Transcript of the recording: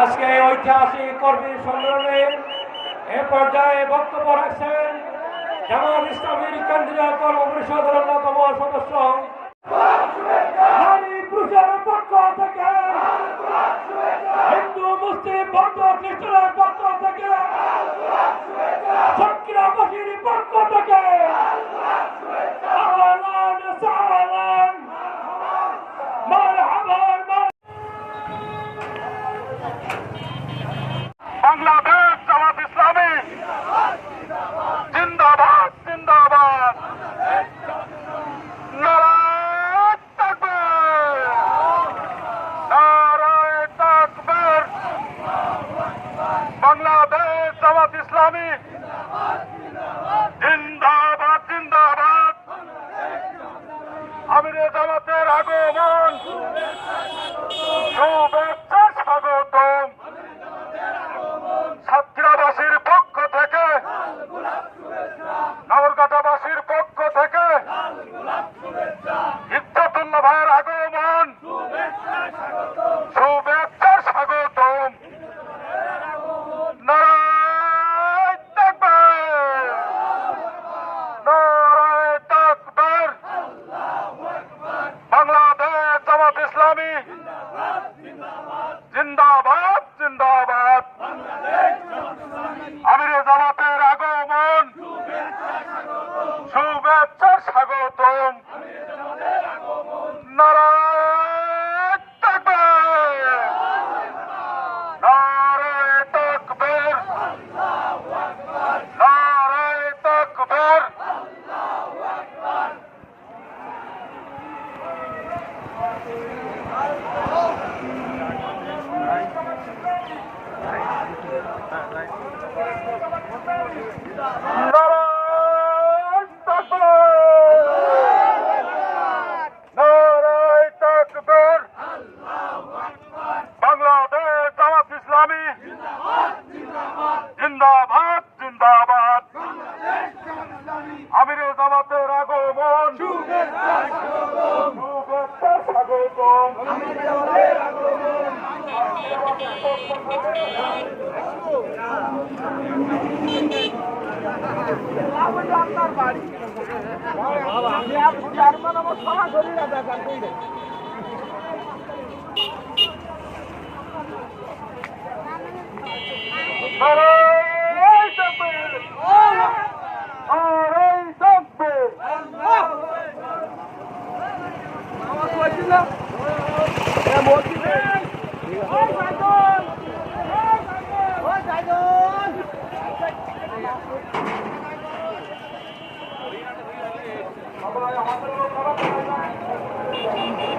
আজকে ঐতিহাসিক কর্মী সম্মেলনে এ পর্যায়ে বক্তব্য রাখছেন জামাত ইসলামীর কেন্দ্রীয় কর্ম পরিষদের অন্যতম সদস্য। জামাত ইসলামী। জিন্দাবাদ জিন্দাবাদ। আমিরে জামাতের আগমন। শুভেচ্ছা জিন্দাবাদ জিন্দাবাদ। আমিরে জামাতের জিন্দাবাদ জিন্দাবাদ আমিরে জামাতের আগমন শুভেচ্ছা স্বাগতম নারায়ণ 危ない、危ない、い、危。